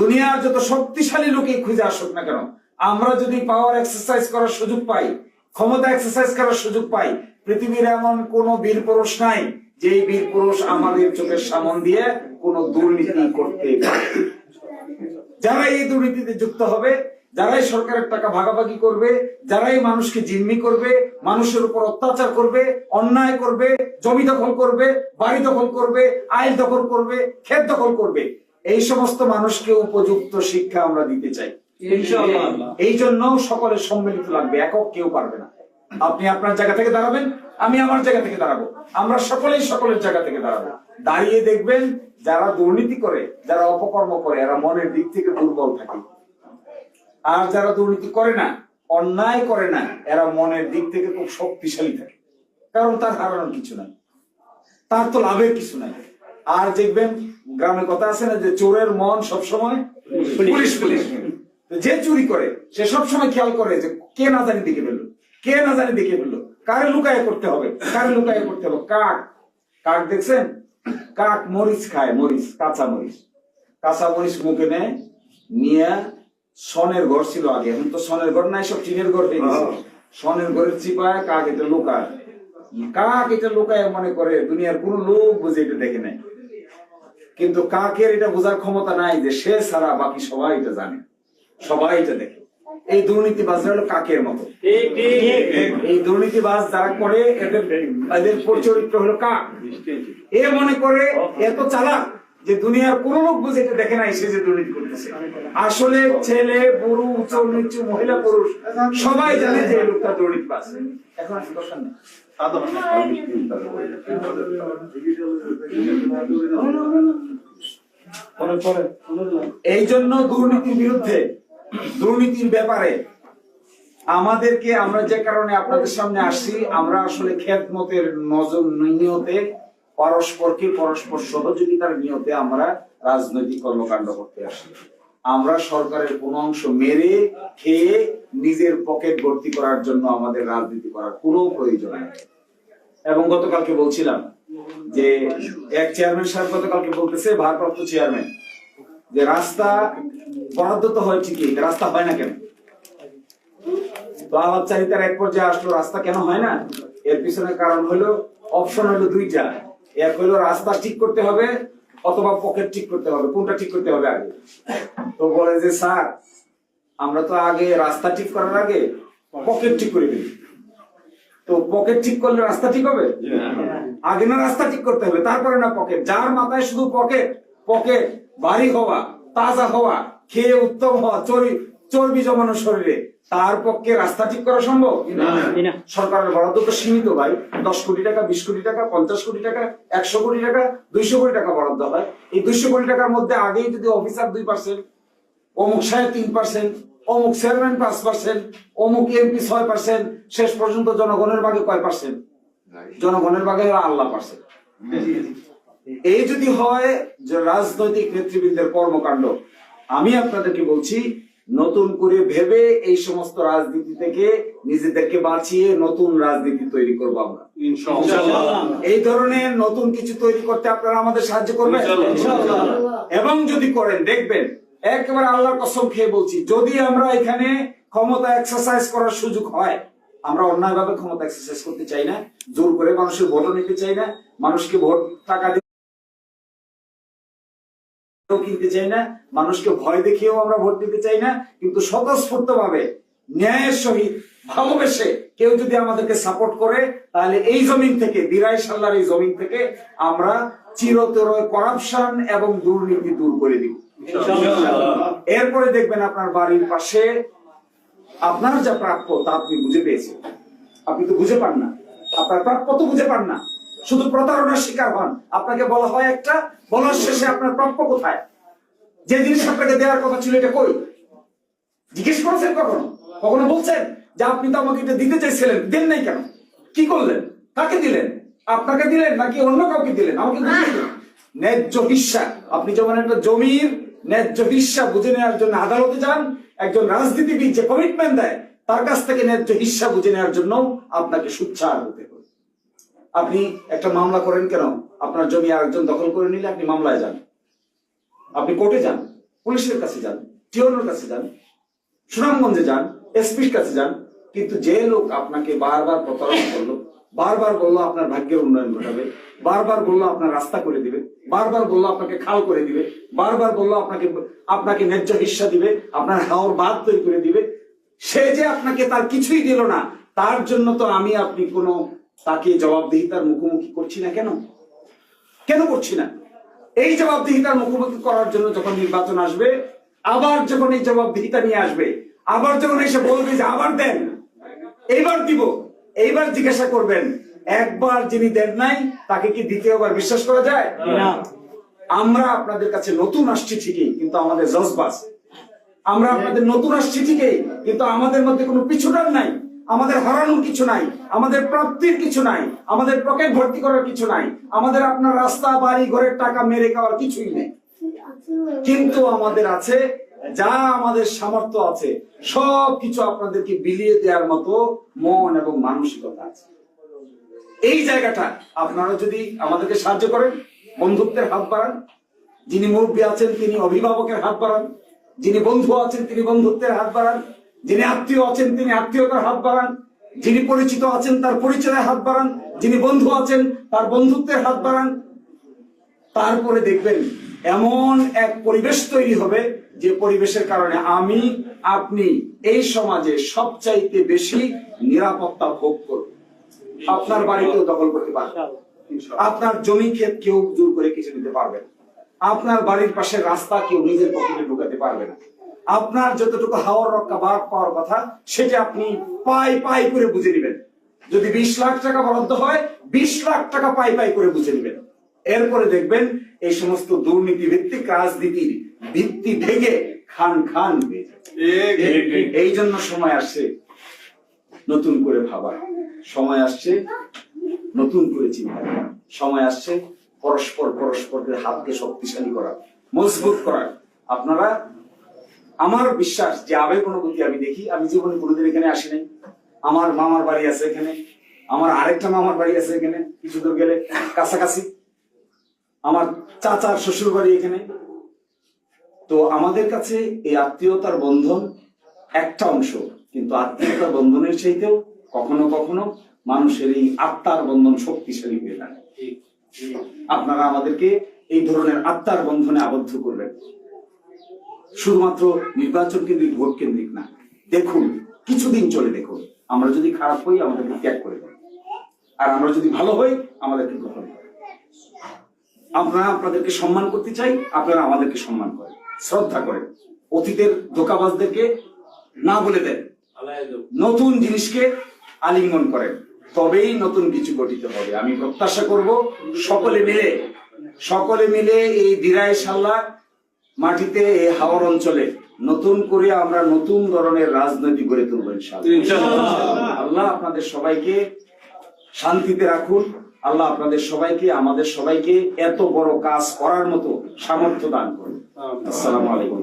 দুনিয়ার যত শক্তিশালী লোকে খুঁজে আসুক না কেন, আমরা যদি পাওয়ার এক্সারসাইজ করার সুযোগ পাই, ক্ষমতা এক্সারসাইজ করার সুযোগ পাই, পৃথিবীর এমন কোন বীর পুরুষ নাই যে বীর পুরুষ আমাদের চোখের সামন দিয়ে কোন দুর্নীতি করতে যারা এই দুর্নীতিতে যুক্ত হবে, যারাই সরকারের টাকা ভাগাভাগি করবে, যারাই মানুষকে জিম্মি করবে, মানুষের উপর অত্যাচার করবে, অন্যায় করবে, জমি দখল করবে, বাড়ি দখল করবে, আইল দখল করবে, ক্ষেত দখল করবে এই সমস্ত মানুষকে উপযুক্ত শিক্ষা আমরা দিতে চাই। এই জন্য সকলের সম্মিলিত লাগবে একক কেউ পারবে না। আপনি আপনার জায়গা থেকে দাঁড়াবেন আমি আমার জায়গা থেকে দাঁড়াবো। আমরা সকলেই সকলের জায়গা থেকে দাঁড়াবো। দাঁড়িয়ে দেখবেন যারা দুর্নীতি করে যারা অপকর্ম করে এরা মনের দিক থেকে দুর্বল থাকে। আর যারা দুর্নীতি করে না অন্যায় করে না এরা মনের দিক থেকে খুব শক্তিশালী থাকে। কারণ তার হারানোর কিছু নাই। তার তো লাভের কিছু নাই। আর দেখবেন গ্রামে কথা আছে না যে চোরের মন সবসময় পুলিশ পুলিশ। যে চুরি করে সে সবসময় খেয়াল করে যে কে না জানি দেখে ফেলল কে না জানি দেখে ফেলল কারে লুকায় করতে হবে কারে লুকায় করতে হবে কাক। কাক দেখছেন? কাক মরিচ খায় মরিচ কাঁচা মরিচ। কাঁচা মরিচ মুখে নেয় নিয়ে সনের ঘর ছিল আগে এখন তো সনের ঘর নাই সব টিনের ঘর হয়ে। সনের ঘরের চিপায় কাক এটা লুকায়। কাক এটা লুকায় মনে করে দুনিয়ার কোন লোক বুঝে এটা দেখে নেয় কিন্তু কাকের এটা বোঝার ক্ষমতা নাই যে সে ছাড়া বাকি সবাই এটা জানে। সবাই এটা দেখে। এই দুর্নীতিবাজরা হলো কাকের মতো। এই দুর্নীতিবাজ যারা করে, এদের এদের চরিত্র হলো কাক। এ মনে করে এত চালাক। যে দুনিয়ার কোন লোক বুঝে এটা দেখে নাই, সে যে দুর্নীতি করতেছে। আসলে ছেলে, বুড়ো, উচ্চ, নিচু, মহিলা, পুরুষ, সবাই জানে যে লোকটা এখন আর দরকার নেই এই জন্য দুর্নীতির বিরুদ্ধে, দুর্নীতির ব্যাপারে আমাদেরকে আমরা যে কারণে আপনাদের সামনে আসছি, আমরা আসলে খেদমতের নজর নিয়তে পরস্পরকে পরস্পর সহযোগিতার নিয়তে আমরা রাজনৈতিক কর্মকাণ্ড করতে আসি। আমরা সরকারের কোন অংশ মেরে খেয়ে নিজের পকেট ভর্তি করার জন্য আমাদের রাজনীতি করার কোনো প্রয়োজন নেই। এবং গতকালকে বলছিলাম যে এক চেয়ারম্যান সাহেব গতকালকে বলতেছে, ভারপ্রাপ্ত চেয়ারম্যান, যে রাস্তা বরাদ্দ তো হয় ঠিকই রাস্তা হয় না কেন? তো আলাপচারিতার এক পর্যায়ে আসলো, রাস্তা কেন হয় না? এর পিছনে কারণ হলো অপশন হলো দুইটা। এক হলো রাস্তা ঠিক করতে হবে অথবা পকেট ঠিক করতে হবে কোনটা ঠিক করতে হবে আগে? তো বলে যে স্যার আমরা তো আগে রাস্তা ঠিক করার আগে পকেট ঠিক করে দিই তো পকেট ঠিক করলে রাস্তা ঠিক হবে? আগে না রাস্তা ঠিক করতে হবে তারপরে না পকেট। যার মাথায় শুধু পকেট পকেট বাড়ি হওয়া তাজা হওয়া খেয়ে উত্তম হওয়া চর্বি চর্বি জমানো শরীরে তার পক্ষে রাস্তা ঠিক করা সম্ভব? সরকারের বরাদ্দ তো সীমিত ভাই। দশ কোটি টাকা বিশ কোটি টাকা পঞ্চাশ কোটি টাকা একশো কোটি টাকা দুইশো কোটি টাকা বরাদ্দ হয়। এই দুইশো কোটি টাকার মধ্যে আগেই যদি অফিসার দুই পার্সেন্ট অমুক সাহেব তিন পার্সেন্ট অমুক চেয়ারম্যান পাঁচ পার্সেন্ট অমুক এমপি ছয় পার্সেন্ট শেষ পর্যন্ত জনগণের ভাগে কয় পার্সেন্ট? জনগণের ভাগে হলো আল্লাহ পার্সেন্ট। এই যদি হয় যে রাজনৈতিক নেতৃবৃন্দের কর্মকাণ্ড আমি আপনাদেরকে বলছি নতুন করে ভেবে এই সমস্ত রাজনীতি থেকে নিজেদেরকে বাঁচিয়ে নতুন রাজনীতি তৈরি করব আমরা। এই ধরনের নতুন কিছু তৈরি করতে আপনারা আমাদের সাহায্য করবেন? এবং যদি করেন দেখবেন একেবারে আল্লাহর কসম খেয়ে বলছি যদি আমরা এখানে ক্ষমতা এক্সারসাইজ করার সুযোগ হয় আমরা অন্যায়ভাবে ক্ষমতা এক্সারসাইজ করতে চাই না জোর করে মানুষের ভোটও নিতে চাই না মানুষকে ভোট টাকা দিয়ে কিনতে চাই না মানুষকে ভয় দেখিয়েও আমরা ভোট দিতে চাই না কিন্তু স্বতঃস্ফূর্ত ভাবে ন্যায়ের সহিত ভালোবেসে কেউ যদি আমাদেরকে সাপোর্ট করে তাহলে এই জমিন থেকে দিরাই সাল্লার এই জমিন থেকে আমরা চিরতর করাপশন এবং দুর্নীতি দূর করে দিব। এরপরে দেখবেন আপনার বাড়ির পাশে আপনার যা প্রাপ্য তা আপনি বুঝে পেয়েছেন। আপনি তো বুঝে পান না। আপনার প্রাপ্য তো বুঝে পান না। শুধু প্রতারণার শিকার হন। আপনাকে বলা হয় একটা, বলার শেষে আপনার প্রাপ্য কোথায়? যে জিনিস আপনাকে দেওয়ার কথা ছিল এটা কই? জিজ্ঞেস করেছেন কখনো? কখনো বলছেন যে আপনি তো আমাকে এটা দিতে চাইছিলেন, দেন নাই কেন? কি করলেন? কাকে দিলেন? আপনাকে দিলেন নাকি অন্য কাউকে দিলেন? আমাকে। ন্যায্য হিস্সা আপনি যেমন একটা জমির ন্যায্য হিস্সা বুঝে নেওয়ার জন্য আদালতে যান, একজন রাজনীতিবিদ যে কমিটমেন্ট দেয়, তার কাছ থেকে ন্যায্য হিস্সা বুঝে নেওয়ার জন্য আপনাকে সুচ্ছার হতে আপনি একটা মামলা করেন কেন? আপনার জমি আরেকজন দখল করে নিলে আপনি মামলায় যান। আপনি কোর্টে যান, পুলিশের কাছে যান টিওনোর কাছে যান, সুনামগঞ্জে যান, এসপির কাছে যান, কিন্তু যে লোক আপনাকে বারবার প্রতারণা করল, বারবার বলল আপনার ভাগ্যের উন্নয়ন ঘটাবে, বারবার বলল আপনার রাস্তা করে দিবে, বারবার বলল আপনাকে খাল করে দিবে, বারবার বলল আপনাকে আপনাকে ন্যায্য হিস্সা দিবে, আপনার হাওর বাদ তৈরি করে দিবে, সে যে আপনাকে তার কিছুই দিল না, তার জন্য তো আমি আপনি কোনো তাকে জবাবদিহিতার মুখোমুখি করছি না কেন? কেন করছি না? এই জবাবদিহিতার মুখোমুখি করার জন্য যখন নির্বাচন আসবে আবার যখন এই জবাবদিহিতা নিয়ে আসবে আবার যখন এসে বলবে যে আবার দেন এইবার দিব এইবার জিজ্ঞাসা করবেন একবার যিনি দেন নাই তাকে কি দ্বিতীয়বার বিশ্বাস করা যায়? না। আমরা আপনাদের কাছে নতুন আসছি ঠিকই কিন্তু আমাদের জজবাস আমরা আপনাদের নতুন আসছি ঠিকই কিন্তু আমাদের মধ্যে কোনো পিছুটান নাই। আমাদের হারানোর কিছু নাই, আমাদের প্রাপ্তির কিছু নাই, আমাদের পকেট ভর্তি করার কিছু নাই, আমাদের আপনার রাস্তা, বাড়ি, ঘরের টাকা মেরে খাওয়ার কিছুই নেই। কিন্তু আমাদের আছে, যা আমাদের সামর্থ্য আছে সব কিছু আপনাদেরকে বিলিয়ে দেওয়ার মতো মন এবং মানসিকতা আছে। এই জায়গাটা আপনারা যদি আমাদেরকে সাহায্য করেন, বন্ধুত্বের হাত বাড়ান, যিনি মুরব্বী আছেন তিনি অভিভাবকের হাত বাড়ান, যিনি বন্ধু আছেন তিনি বন্ধুত্বের হাত বাড়ান যিনি আত্মীয় আছেন তিনি আত্মীয়তার হাত বাড়ান। যিনি পরিচিত আছেন তার পরিচয়ের হাত বাড়ান। যিনি বন্ধু আছেন তার বন্ধুত্বের হাত বাড়ান। তারপরে দেখবেন এমন এক পরিবেশ তৈরি হবে যে পরিবেশের কারণে আমি আপনি এই সমাজে সবচাইতে বেশি নিরাপত্তা ভোগ করব। আপনার বাড়িতেও দখল করতে পারবে আপনার জমি ক্ষেত কেউ জোর করে কিছু দিতে পারবে না। আপনার বাড়ির পাশে রাস্তা কেউ নিজের পকেটে ঢুকাতে পারবে না। আপনার যতটুকু হাওয়ার রক্ষা বাদ পাওয়ার কথা সেটা আপনি পাই পাই করে বুঝে নেবেন। যদি বিশ লাখ টাকা বরাদ্দ হয় বিশ লাখ টাকা পাই পাই করে বুঝে নেবেন। এরপরে দেখবেন এই সমস্ত দুর্নীতি ভিত্তিক রাজনীতির ভিত্তি ভেঙে খান খান এই জন্য সময় আসছে নতুন করে ভাবার সময় আসছে নতুন করে চিন্তা করার সময় আসছে পরস্পর পরস্পরের হাতকে শক্তিশালী করা মজবুত করা। আপনারা আমার বিশ্বাস যে আবেগ অনুভূতি আমি দেখি, আমি জীবনে কোনোদিন এখানে আসি নাই। আমার মামার বাড়ি আছে এখানে, আমার আরেকটা মামার বাড়ি আছে এখানে, কিছু দূর গেলে, কাছাকাছি। আমার চাচার শ্বশুর বাড়ি এখানে। তো আমাদের কাছে এই আত্মীয়তার বন্ধন একটা অংশ, কিন্তু আত্মীয়তার বন্ধনের চাইতেও কখনো কখনো মানুষের এই আত্মার বন্ধন শক্তিশালী হয়ে দাঁড়ায়। আপনারা আমাদেরকে এই ধরনের আত্মার বন্ধনে আবদ্ধ করবেন। শুধুমাত্র নির্বাচন কেন্দ্রিক, ভোট কেন্দ্রিক না। দেখুন, কিছুদিন চলে দেখুন, আমরা যদি খারাপ হই, আমাদেরকে ত্যাগ করে দেন। আর আমরা যদি ভালো হই, আমাদেরকে গ্রহণ করেন। আমরা আপনাদেরকে সম্মান করতে চাই, আপনারা আমাদেরকে সম্মান করেন, শ্রদ্ধা করেন। অতীতের ধোকাবাজদেরকে না বলে দেন। নতুন জিনিসকে আলিঙ্গন করেন। তবেই নতুন কিছু গঠিত হবে। আমি প্রত্যাশা করব, সকলে মিলে সকলে মিলে এই দিরায় সাল্লা মাটিতে এই হাওর অঞ্চলে নতুন করে আমরা নতুন ধরনের রাজনৈতিক গড়ে তুলব। আল্লাহ আপনাদের সবাইকে শান্তিতে রাখুন। আল্লাহ আপনাদের সবাইকে আমাদের সবাইকে এত বড় কাজ করার মতো সামর্থ্য দান করুন। আসসালামু আলাইকুম।